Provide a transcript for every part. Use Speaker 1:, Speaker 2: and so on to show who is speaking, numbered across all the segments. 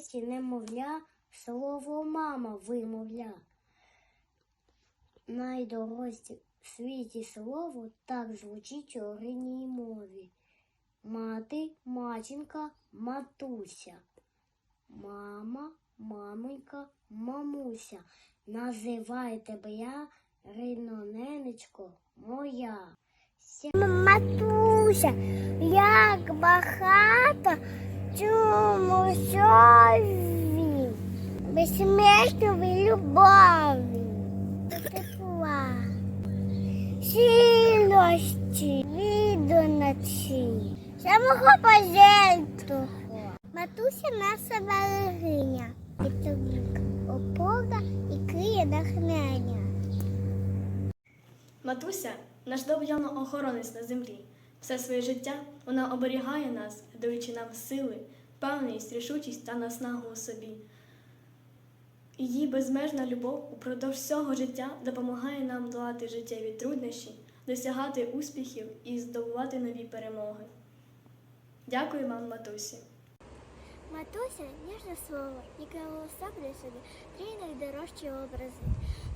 Speaker 1: серці немовля, слово мама вимовля. Найдорожче в світі слово так звучить у рідній мові. Мати, матінка, матуся. Мама, мамонька, мамуся. Називай тебе я, рідноненечко моя. Матуся, як багато цьому сові, безсмертної любові, тепла, сильності, відданості, самого пожертвого. Матуся наша берегиня, підтримка, опора і криє натхнення.
Speaker 2: Матуся наш довб'яно охоронець на землі. Все своє життя вона оберігає нас, даючи нам сили, впевненість, рішучість та наснагу у собі. Її безмежна любов упродовж всього життя допомагає нам долати життєві труднощі, досягати успіхів і здобувати нові перемоги. Дякую вам, матусі.
Speaker 1: Матуся ніжне слово, яке уособлює собі три найдорожчі образи.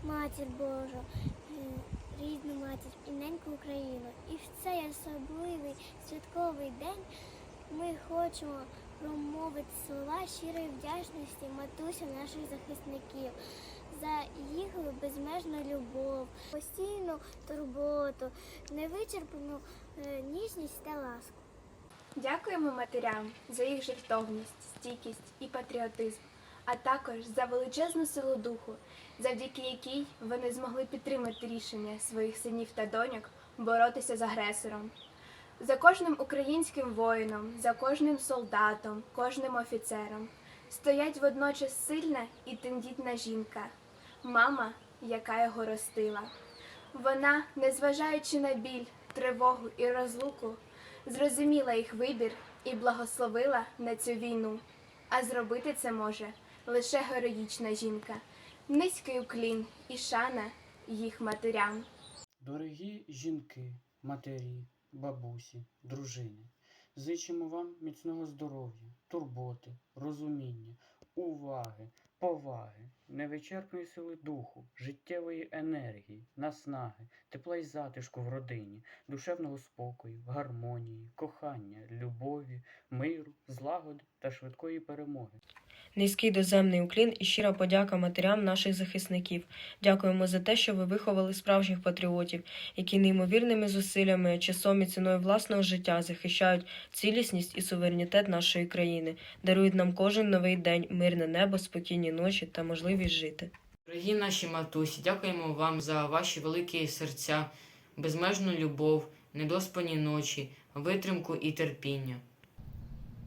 Speaker 1: Матір Божу, е, рідну матір і неньку Україну. І в цей особливий святковий день ми хочемо промовити слова щирої вдячності матусям наших захисників за їх безмежну любов, постійну турботу, невичерпну е, ніжність та ласку.
Speaker 3: Дякуємо матерям за їх жертовність, стійкість і патріотизм, а також за величезну силу духу, завдяки якій вони змогли підтримати рішення своїх синів та доньок боротися з агресором. За кожним українським воїном, за кожним солдатом, кожним офіцером стоять водночас сильна і тендітна жінка, мама, яка його ростила. Вона, незважаючи на біль, тривогу і розлуку, зрозуміла їх вибір і благословила на цю війну. А зробити це може лише героїчна жінка, низький уклін і шана їх матерям.
Speaker 4: Дорогі жінки, матері, бабусі, дружини, зичимо вам міцного здоров'я, турботи, розуміння, уваги, поваги, невичерпної сили духу, життєвої енергії, наснаги, тепла й затишку в родині, душевного спокою, гармонії, кохання, любові, миру, злагоди та швидкої перемоги.
Speaker 5: Низький доземний уклін і щира подяка матерям наших захисників. Дякуємо за те, що ви виховали справжніх патріотів, які неймовірними зусиллями, часом і ціною власного життя захищають цілісність і суверенітет нашої країни, дарують нам кожен новий день, мирне небо, спокійні ночі та можливість жити.
Speaker 6: Дорогі наші матусі, дякуємо вам за ваші великі серця, безмежну любов, недоспані ночі, витримку і терпіння.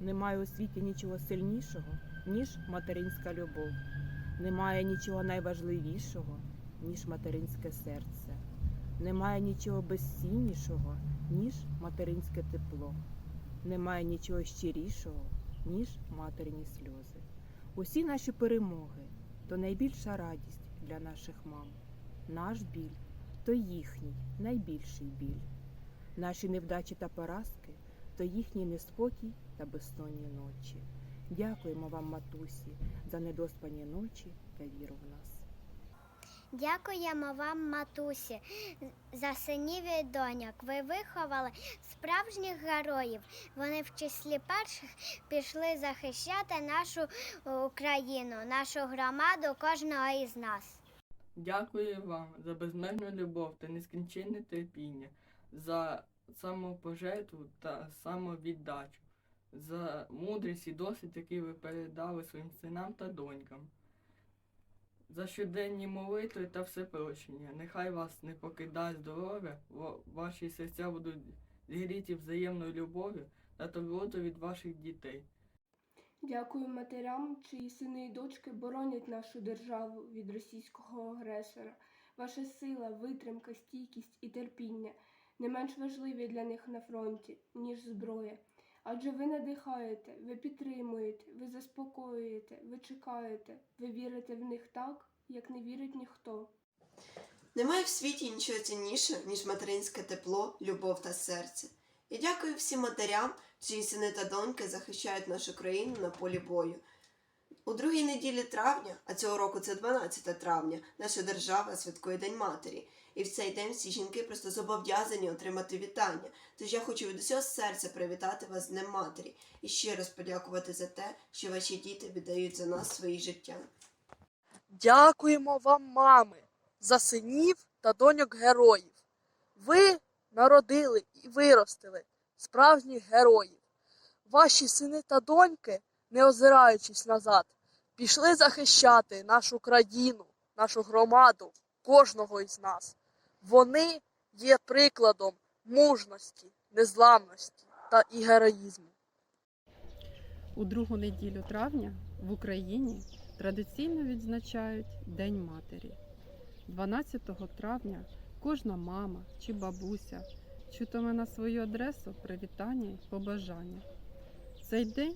Speaker 7: Немає у світі нічого сильнішого, ніж материнська любов. Немає нічого найважливішого, ніж материнське серце. Немає нічого безціннішого, ніж материнське тепло. Немає нічого щирішого, ніж материні сльози. Усі наші перемоги то найбільша радість для наших мам. Наш біль то їхній найбільший біль. Наші невдачі та поразки то їхній неспокій та безсонні ночі. Дякуємо вам, матусі, за недоспані ночі та віру в нас.
Speaker 1: Дякуємо вам, матусі, за синів і доньок. Ви виховали справжніх героїв. Вони в числі перших пішли захищати нашу Україну, нашу громаду, кожного із нас.
Speaker 8: Дякую вам за безмежну любов та нескінченне терпіння, за самопожертву та самовіддачу, за мудрість і досвід, який ви передали своїм синам та донькам, за щоденні молитви та всепрощення. Нехай вас не покидає здоров'я, ва- ваші серця будуть зігріті взаємною любов'ю та турботою від ваших дітей.
Speaker 9: Дякую матерям, чиї сини і дочки боронять нашу державу від російського агресора. Ваша сила, витримка, стійкість і терпіння не менш важливі для них на фронті, ніж зброя. Адже ви надихаєте, ви підтримуєте, ви заспокоюєте, ви чекаєте, ви вірите в них так, як не вірить ніхто.
Speaker 10: Немає в світі нічого ціннішого, ніж материнське тепло, любов та серце. І дякую всім матерям, чиї сини та доньки захищають нашу країну на полі бою. У другій неділі травня, а цього року це 12 травня, наша держава святкує День матері. І в цей день всі жінки просто зобов'язані отримати вітання. Тож я хочу від усього серця привітати вас з Днем матері і ще раз подякувати за те, що ваші діти віддають за нас свої життя.
Speaker 11: Дякуємо вам, мами, за синів та доньок героїв. Ви народили і виростили справжніх героїв. Ваші сини та доньки, не озираючись назад, пішли захищати нашу країну, нашу громаду, кожного із нас. Вони є прикладом мужності, незламності та і героїзму.
Speaker 12: У другу неділю травня в Україні традиційно відзначають День матері. 12 травня кожна мама чи бабуся чутиме на свою адресу привітання й побажання. Цей день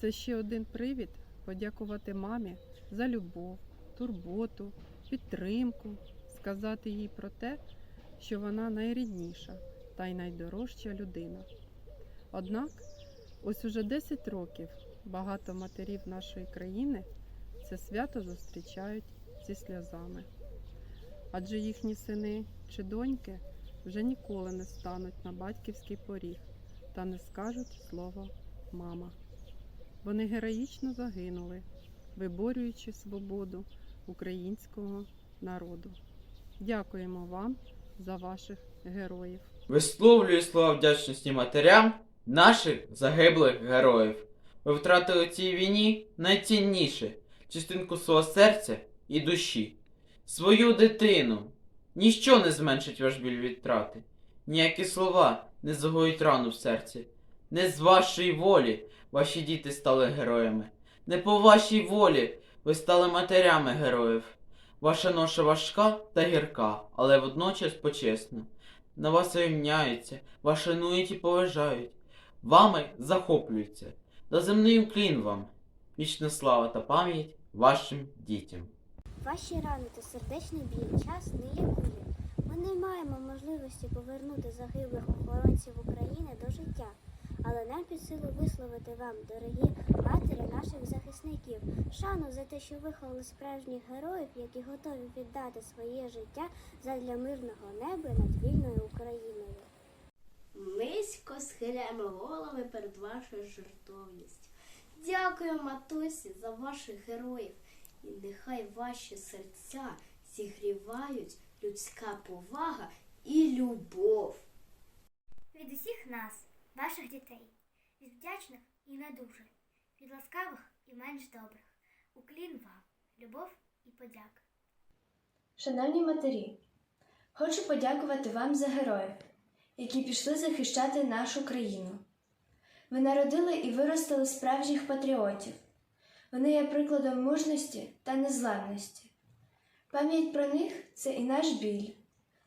Speaker 12: це ще один привід подякувати мамі за любов, турботу, підтримку, сказати їй про те, що вона найрідніша та й найдорожча людина. Однак Ось уже 10 років багато матерів нашої країни це свято зустрічають зі сльозами. Адже їхні сини чи доньки вже ніколи не стануть на батьківський поріг та не скажуть слово мама. Вони героїчно загинули, виборюючи свободу українського народу. Дякуємо вам за ваших героїв.
Speaker 13: Висловлюю слова вдячності матерям наших загиблих героїв. Ви втратили у цій війні найцінніше частинку свого серця і душі, свою дитину. Ніщо не зменшить ваш біль від втрати, ніякі слова не загоють рану в серці. Не з вашої волі ваші діти стали героями, не по вашій волі ви стали матерями героїв. Ваша ноша важка та гірка, але водночас почесна. На вас рівняються, вас шанують і поважають, вами захоплюються. Та земний уклін вам, вічна слава та пам'ять вашим дітям.
Speaker 1: Ваші рани та сердечний біль час не лікує. Ми не маємо можливості повернути загиблих охоронців України до життя, але нам під силу висловити вам, дорогі матері наших захисників, шану за те, що виховали справжніх героїв, які готові віддати своє життя задля мирного неба над вільною Україною.
Speaker 14: Низько схиляємо голови перед вашою жертовністю. Дякую, матусі, за ваших героїв. І нехай ваші серця зігрівають людська повага і любов.
Speaker 1: Від усіх нас, ваших дітей, від вдячних і недужих, від ласкавих і менш добрих. Уклін вам, любов і подяка.
Speaker 2: Шановні матері, хочу подякувати вам за героїв, які пішли захищати нашу країну. Ви народили і виростили справжніх патріотів. Вони є прикладом мужності та незламності. Пам'ять про них це і наш біль,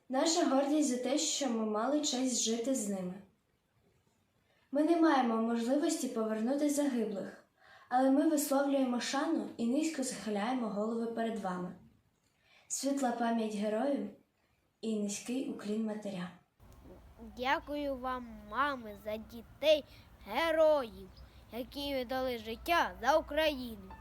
Speaker 2: наша гордість за те, що ми мали честь жити з ними. Ми не маємо можливості повернути загиблих, але ми висловлюємо шану і низько схиляємо голови перед вами. Світла пам'ять героїв і низький уклін матеря.
Speaker 1: Дякую вам, мами, за дітей, героїв, які віддали життя за Україну.